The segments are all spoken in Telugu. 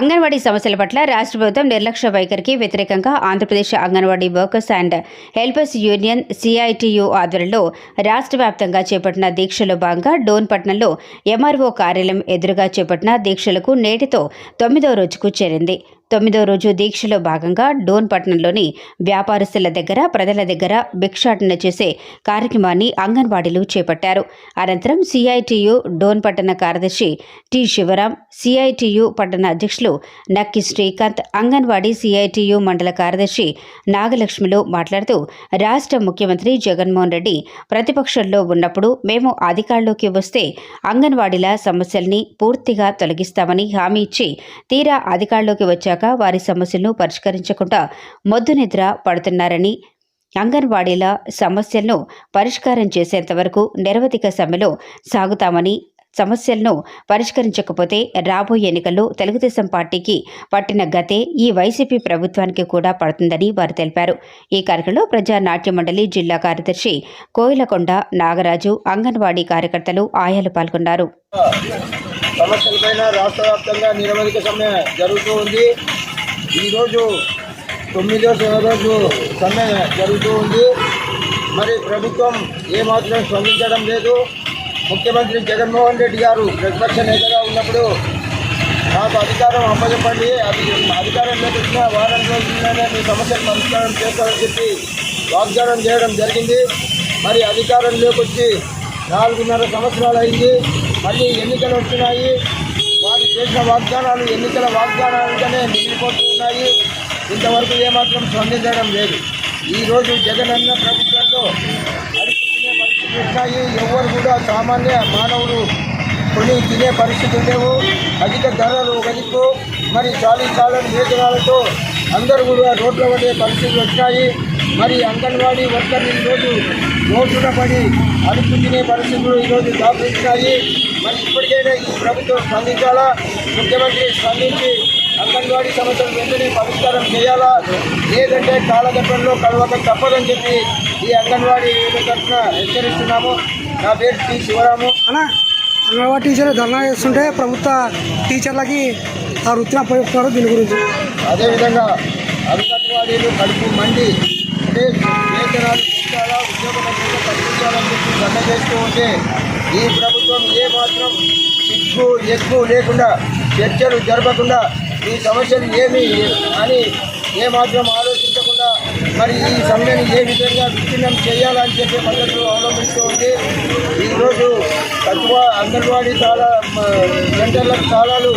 అంగన్వాడీ సమస్యల పట్ల రాష్ట్ర ప్రభుత్వం నిర్లక్ష్య వైఖరికి వ్యతిరేకంగా Andhra Pradesh anganwadi workers and helpers union CITU ఆధ్వర్యంలో రాష్ట్ర వ్యాప్తంగా చేపట్టిన దీక్షలో భాగంగా డోన్పట్నంలో ఎంఆర్ఓ కార్యాలయం ఎదురుగా చేపట్టిన దీక్షలకు నేటితో తొమ్మిదో రోజుకు చేరింది. తొమ్మిదో రోజు దీక్షలో భాగంగా డోన్ పట్టణంలోని వ్యాపారస్తుల దగ్గర ప్రజల దగ్గర భిక్షాటన చేసే కార్యక్రమాన్ని అంగన్వాడీలు చేపట్టారు. అనంతరం సిఐటియు డోన్ పట్టణ కార్యదర్శి టి శివరాం సిఐటియు పట్టణ అధ్యక్షులు నక్కి శ్రీకాంత్ అంగన్వాడీ సిఐటియు మండల కార్యదర్శి నాగలక్ష్మిలు మాట్లాడుతూ రాష్ట్ర ముఖ్యమంత్రి జగన్మోహన్ రెడ్డి ప్రతిపక్షంలో ఉన్నప్పుడు మేము అధికారంలోకి వస్తే అంగన్వాడీల సమస్యల్ని పూర్తిగా తొలగిస్తామని హామీ ఇచ్చి తీరా అధికారంలోకి వచ్చాక వారి సమస్యలను పరిష్కరించకుండా మొద్దు నిద్ర పడుతున్నారని అంగన్వాడీల సమస్యలను పరిష్కారం చేసేంత వరకు నిరవధిక సమ్మెలో సాగుతామని సమస్యలను పరిష్కరించకపోతే రాబోయే ఎన్నికల్లో తెలుగుదేశం పార్టీకి పట్టిన గతే ఈ వైసీపీ ప్రభుత్వానికి కూడా పడుతుందని వారు తెలిపారు. ఈ కార్యక్రమంలో ప్రజా నాట్య మండలి జిల్లా కార్యదర్శి కోయిలకొండ నాగరాజు అంగన్వాడీ కార్యకర్తలు ఆయాలు పాల్గొన్నారు. సమస్యలపైన రాష్ట్ర వ్యాప్తంగా నిరవధిక సమ్మె జరుగుతూ ఉంది. ఈరోజు తొమ్మిదో రోజు సమ్మె జరుగుతూ ఉంది. మరి ప్రభుత్వం ఏమాత్రం స్పందించడం లేదు. ముఖ్యమంత్రి జగన్మోహన్ రెడ్డి గారు ప్రతిపక్ష నేతగా ఉన్నప్పుడు నాకు అధికారం అప్పచెప్పండి. అది అధికారంలోకి వచ్చిన వారం రోజుల్లోనే మీ సమస్యలు పరిష్కారం చేస్తారని చెప్పి వాగ్దానం చేయడం జరిగింది. మరి అధికారంలోకి వచ్చి నాలుగున్నర సంవత్సరాలు అయింది. మళ్ళీ ఎన్నికలు వస్తున్నాయి. వారు చేసిన వాగ్దానాలు ఎన్నికల వాగ్దానాలుగానే మిగిలిపోతున్నాయి. ఇంతవరకు ఏమాత్రం స్పందించడం లేదు. ఈరోజు జగన్ అన్న ప్రభుత్వంలో పరిస్థితులే పరిస్థితులు ఉన్నాయి. ఎవరు కూడా సామాన్య మానవులు కొని తినే పరిస్థితులు లేవు అధిక ధరలు ఒక మరి చాలీ చాలని వేతనాలతో అందరూ కూడా రోడ్ల పడే పరిస్థితులు వచ్చాయి మరి అంగన్వాడీ వర్కర్లు ఈరోజు రోడ్డున పడి తినే పరిస్థితులు ఈరోజు దాపురించాయి. మరి ఇప్పటికైనా ఈ ప్రభుత్వం స్పందించాలా? ముఖ్యమంత్రి స్పందించి అంగన్వాడీ సమస్యలు వెంటనే పరిష్కారం చేయాలా? లేదంటే కాలగట్టంలో కలవక తప్పదని చెప్పి ఈ అంగన్వాడీ తరఫున హెచ్చరిస్తున్నాము. నా పేరు టి శివరాము. అలా అంగన్వాడీ టీచర్లు ధర్నా చేస్తుంటే ప్రభుత్వ టీచర్లకి ఆ వృత్తిని అప్పచెప్తున్నారు దీని గురించి. అదేవిధంగా అంగన్వాడీలు కడుపు మండి అంటే వేతనాలు పెంచాలా ఉద్యోగ భద్రత కల్పించాలని చెప్పి దండ చేస్తూ ఉంటే ఈ ప్రభుత్వం ఏ మాత్రం సిగ్గు ఎక్కువ లేకుండా చర్చలు జరపకుండా ఈ సమస్యలు ఏమి అని ఏ మాత్రం ఆలోచించకుండా మరి ఈ సమ్మెను ఏ విధంగా విచ్ఛిన్నం చేయాలని చెప్పి పద్ధతులు అవలంబిస్తూ ఉంది ఈరోజు తక్కువ అంగన్వాడీ చాలా సెంటర్లకు తాళాలు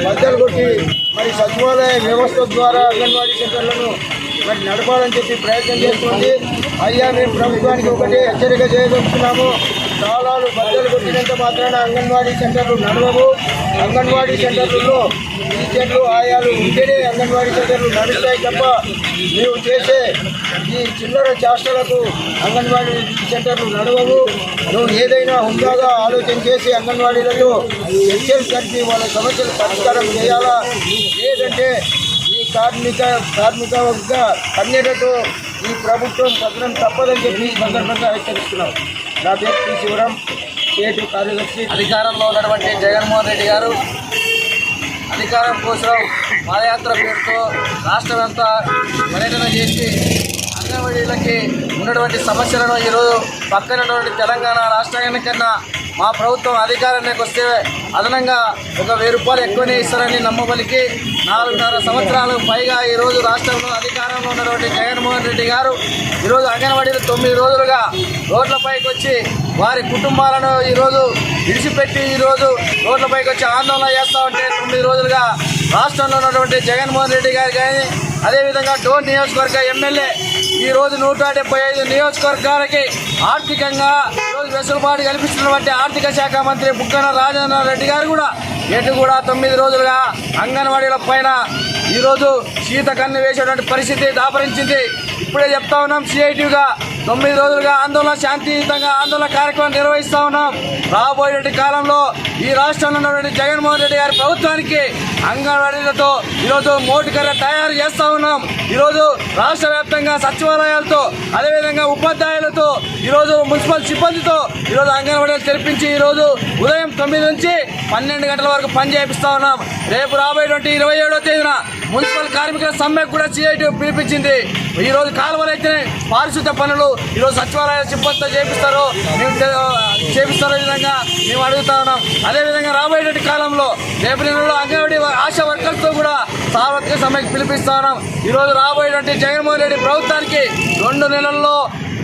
బద్దలు కొట్టి మరి సచివాలయ వ్యవస్థ ద్వారా అంగన్వాడీ సెంటర్లను మరి నడపాలని చెప్పి ప్రయత్నం చేస్తుంది అయ్యా మేము ప్రభుత్వానికి ఒకటే హెచ్చరిక చేయదలుచుకున్నాము. తాళాలు బద్దలు కొట్టినంత మాత్రాన అంగన్వాడీ సెంటర్లు నడవవు. అంగన్వాడీ సెంటర్లలో టీచర్లు ఆయాలు ఉంటేనే అంగన్వాడీ సెంటర్లు నడుస్తాయి తప్ప మేము చేసే ఈ చిల్లర చేష్టలకు అంగన్వాడీ సెంటర్లు నడవవు. నువ్వు ఏదైనా హుందాగా ఆలోచన చేసి అంగన్వాడీలలో చర్చలు జరిపి వాళ్ళ సమస్యలు పరిష్కారం చేయాలా? లేదంటే కార్మిక కార్మిక వర్గ కన్యలతో ఈ ప్రభుత్వం పత్రం తప్పదని చెప్పి సందర్భంగా హెచ్చరిస్తున్నాం. నా పేరు టి. శివరాం స్టేటు కార్యదర్శి. అధికారంలో ఉన్నటువంటి జగన్మోహన్ రెడ్డి గారు అధికారం కోసం పాదయాత్ర పేరుతో రాష్ట్రమంతా పర్యటన చేసి అంగన్వాడీలకి ఉన్నటువంటి సమస్యలను ఈరోజు పక్కన ఉన్నటువంటి తెలంగాణ రాష్ట్రానికన్నా మా ప్రభుత్వం అధికారానికి వస్తే అదనంగా ఒక వెయ్యి రూపాయలు ఎక్కువనే ఇస్తారని నమ్మబలికి నాలుగున్నర సంవత్సరాలు పైగా ఈరోజు రాష్ట్రంలో అధికారంలో ఉన్నటువంటి జగన్మోహన్ రెడ్డి గారు ఈరోజు అంగన్వాడీలు తొమ్మిది రోజులుగా రోడ్లపైకి వచ్చి వారి కుటుంబాలను ఈరోజు విడిచిపెట్టి ఈరోజు రోడ్లపైకి వచ్చి ఆందోళన చేస్తూ ఉంటే తొమ్మిది రోజులుగా రాష్ట్రంలో ఉన్నటువంటి జగన్మోహన్ రెడ్డి గారు కానీ అదేవిధంగా డోర్ నియోజకవర్గ ఎమ్మెల్యే ఈ రోజు నూట డెబ్బై ఐదు నియోజకవర్గాలకి ఆర్థికంగా వెసులుబాటు కల్పిస్తున్నటువంటి ఆర్థిక శాఖ మంత్రి బుగ్గన రాజేంద్ర రెడ్డి గారు కూడా ఎటు కూడా తొమ్మిది రోజులుగా అంగన్వాడీల పైన ఈరోజు సీత కన్ను వేసేటువంటి పరిస్థితి దాపరించింది. ఇప్పుడే చెప్తా ఉన్నాం సిఐటిగా తొమ్మిది రోజులుగా ఆందోళన శాంతియుతంగా ఆందోళన కార్యక్రమం నిర్వహిస్తా ఉన్నాం. రాబోయేటువంటి కాలంలో ఈ రాష్ట్రంలో ఉన్నటువంటి జగన్మోహన్ రెడ్డి గారి ప్రభుత్వానికి అంగన్వాడీలతో ఈరోజు మోటుకర్ర తయారు చేస్తా ఉన్నాం. ఈరోజు రాష్ట్ర వ్యాప్తంగా సచివాలయాలతో అదేవిధంగా ఉపాధ్యాయులతో ఈరోజు మున్సిపల్ సిబ్బందితో ఈరోజు అంగన్వాడీలు తెరిపించి ఈరోజు ఉదయం తొమ్మిది నుంచి పన్నెండు గంటల వరకు పని చేపిస్తా ఉన్నాం. రేపు రాబోయేటువంటి ఇరవై ఏడో తేదీన మున్సిపల్ కార్మికుల సమ్మె కూడా సిఐటి పిలిపించింది. ఈరోజు రోజు కాలువలు అయితే పారిశుద్ధ పనులు ఈరోజు సచివాలయ సిబ్బందితో చేపిస్తారు మేము తె- చేపిస్తారో విధంగా మేము అడుగుతా ఉన్నాం. అదేవిధంగా రాబోయేటువంటి కాలంలో రేపు నెలలో అంగన్వాడీ ఆశా వర్కర్స్తో కూడా సార్వత్రిక సమ్మెకి పిలిపిస్తా ఉన్నాం. ఈరోజు రాబోయేటువంటి జగన్మోహన్ రెడ్డి ప్రభుత్వానికి రెండు నెలల్లో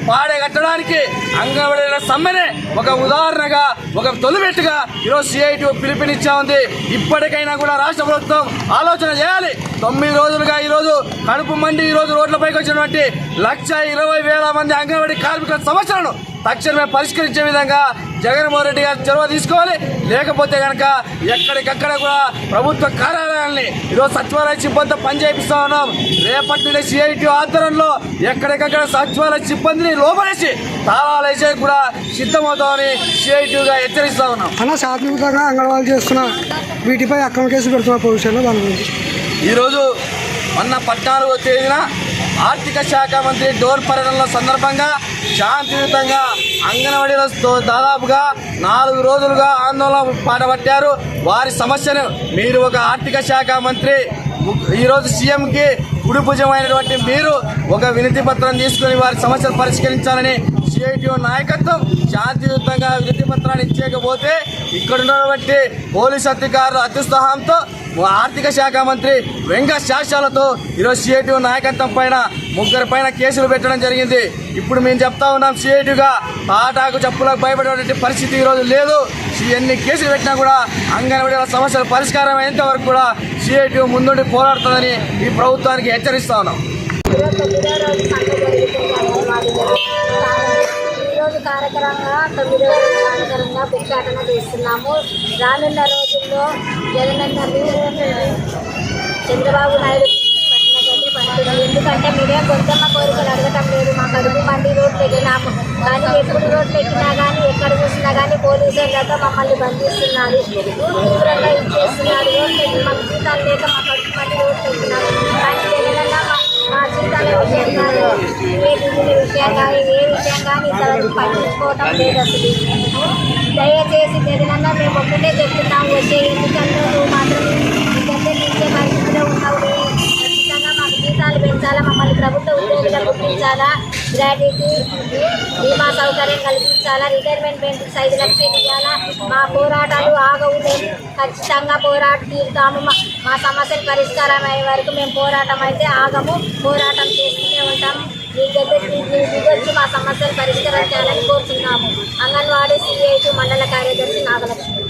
పాడే కట్టడానికి సమ్మెనే ఒక ఉదాహరణగా ఒక తొలిమెట్టుగా ఈరోజు సిఐటి పిలుపునిచ్చా ఉంది ఇప్పటికైనా కూడా రాష్ట్ర ప్రభుత్వం ఆలోచన చేయాలి. తొమ్మిది రోజులుగా ఈరోజు కడుపు మండి ఈరోజు రోడ్లపైకి వచ్చినటువంటి లక్ష ఇరవై వేల మంది అంగన్వాడీ కార్మికుల సమస్యలను తక్షణమే పరిష్కరించే విధంగా జగన్మోహన్ రెడ్డి గారు చొరవ తీసుకోవాలి. లేకపోతే కనుక ఎక్కడికక్కడ కూడా ప్రభుత్వ కార్యాలయాల్ని ఈరోజు సచివాలయ సిబ్బందితో పనిచేపిస్తా ఉన్నాం. రేపటి నుండి సిఐటి ఆధ్వర్యంలో ఎక్కడికక్కడ సచివాలయ సిబ్బందిని లోపలేసి తాళాలేసే కూడా సిద్ధమవుతామని సిఐటిగా హెచ్చరిస్తా ఉన్నాం. అన్న శాశ్వతంగా అంగన్వాడీ చేస్తున్న వీటిపై అక్రమ కేసు పెడుతున్న పొజిషన్లో దాని గురించి. ఈరోజు మొన్న పద్నాలుగో తేదీన ఆర్థిక శాఖ మంత్రి డోర్ పర్యటనల సందర్భంగా శాంతియుతంగా అంగన్వాడీలతో దాదాపుగా నాలుగు రోజులుగా ఆందోళన పాటపట్టారు. వారి సమస్యను మీరు ఒక ఆర్థిక శాఖ మంత్రి ఈరోజు సీఎంకి గుడిభుజమైనటువంటి మీరు ఒక వినతి పత్రం తీసుకుని వారి సమస్యలు పరిష్కరించాలని సిఐటిఓ నాయకత్వం శాంతియుతంగా వినతి పత్రాన్ని ఇచ్చేయకపోతే ఇక్కడ ఉన్నటువంటి పోలీస్ అధికారులు అత్యుత్సాహంతో ఆర్థిక శాఖ మంత్రి వెంక శాస్త్రాలతో ఈరోజు సిఐటిఓ నాయకత్వం పైన ముగ్గురు పైన కేసులు పెట్టడం జరిగింది. ఇప్పుడు మేము చెప్తా ఉన్నాం సిఐటిగా తాటాకు చెప్పులకు భయపడేటువంటి పరిస్థితి ఈరోజు లేదు. ఎన్ని కేసులు పెట్టినా కూడా అంగన్వాడీల సమస్యల పరిష్కారం అయ్యేంత వరకు కూడా సిఐటి ముందుండి పోరాడుతుందని ఈ ప్రభుత్వానికి హెచ్చరిస్తా ఉన్నాం. ఈరోజు కార్యక్రమంగా తొమ్మిదో కార్యక్రమంగా భిక్షాటన చేస్తున్నాము. రానున్న పార్టీలో జగనన్న చంద్రబాబు నాయుడు పట్టినట్లయితే పడుతుంది. ఎందుకంటే మీడియా కొంచెమ్మ కోరికలు అడగటం లేదు. మా కడుపు మండి రోడ్లు ఎక్కినాము కానీ ఎప్పుడు రోడ్లు ఎక్కినా కానీ ఎక్కడ చూసినా కానీ పోలీసులతో మమ్మల్ని బంధిస్తున్నారు. దూరంగా ఇచ్చేస్తున్నారు. రోడ్లు ఎక్కి మాకు జీతాలు లేక మా కడుపు మండి రోడ్లు ఎక్కినాము కానీ జగనన్న మా జీతాలు జీతాల ఏ విషయం కానీ ఏ విషయం కానీ ఇంతవరకు పట్టించుకోవటం లేదు అసలు. దయచేసి జగనన్న మేము ఒక్కటే చెప్తున్నాము వచ్చే ఎన్నికల్లో నువ్వు మాత్రం ఇద్దరిని నిలిచే పరిస్థితిలో ఉన్నావు. ఖచ్చితంగా మాకు జీతాలు పెంచాలా మమ్మల్ని ప్రభుత్వ ఉద్యోగులు గుర్తించాలా గ్రాడ్యుటీ బీమా సౌకర్యం కల్పించాలా? రిటైర్మెంట్ బెనిఫిట్స్ ఐదు లక్షలు ఇవ్వాలా మా పోరాటాలు ఆగవు మేము ఖచ్చితంగా పోరాట తీరుతాము. మా మా సమస్యలు పరిష్కారం అయ్యే వరకు మేము పోరాటం అయితే ఆగము. పోరాటం చేస్తూనే ఉంటాము. దిగొచ్చి మా సమస్యలు పరిష్కరించాలని కోరుతున్నాము అంగన్వాడీ సిఐటి మండల కార్యదర్శి నాగలక్ష్మి.